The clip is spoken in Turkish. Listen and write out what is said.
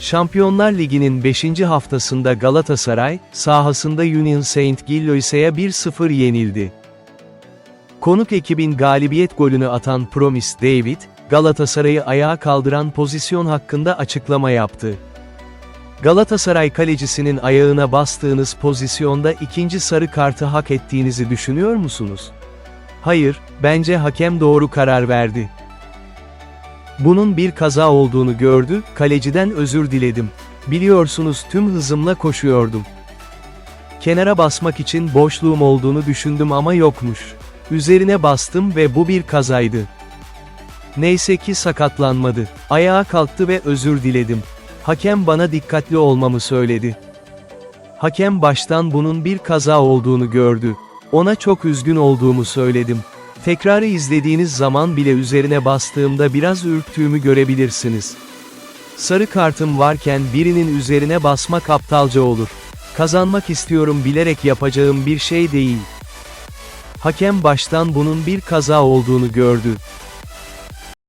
Şampiyonlar Ligi'nin 5. haftasında Galatasaray, sahasında Union Saint Gilloise'ye 1-0 yenildi. Konuk ekibin galibiyet golünü atan Promis David, Galatasaray'ı ayağa kaldıran pozisyon hakkında açıklama yaptı. Galatasaray kalecisinin ayağına bastığınız pozisyonda ikinci sarı kartı hak ettiğinizi düşünüyor musunuz? Hayır, bence hakem doğru karar verdi. Bunun bir kaza olduğunu gördü, kaleciden özür diledim. Biliyorsunuz tüm hızımla koşuyordum. Kenara basmak için boşluğum olduğunu düşündüm ama yokmuş. Üzerine bastım ve bu bir kazaydı. Neyse ki sakatlanmadı. Ayağa kalktı ve özür diledim. Hakem bana dikkatli olmamı söyledi. Hakem baştan bunun bir kaza olduğunu gördü. Ona çok üzgün olduğumu söyledim. Tekrarı izlediğiniz zaman bile üzerine bastığımda biraz ürktüğümü görebilirsiniz. Sarı kartım varken birinin üzerine basmak aptalca olur. Kazanmak istiyorum bilerek yapacağım bir şey değil. Hakem baştan bunun bir kaza olduğunu gördü.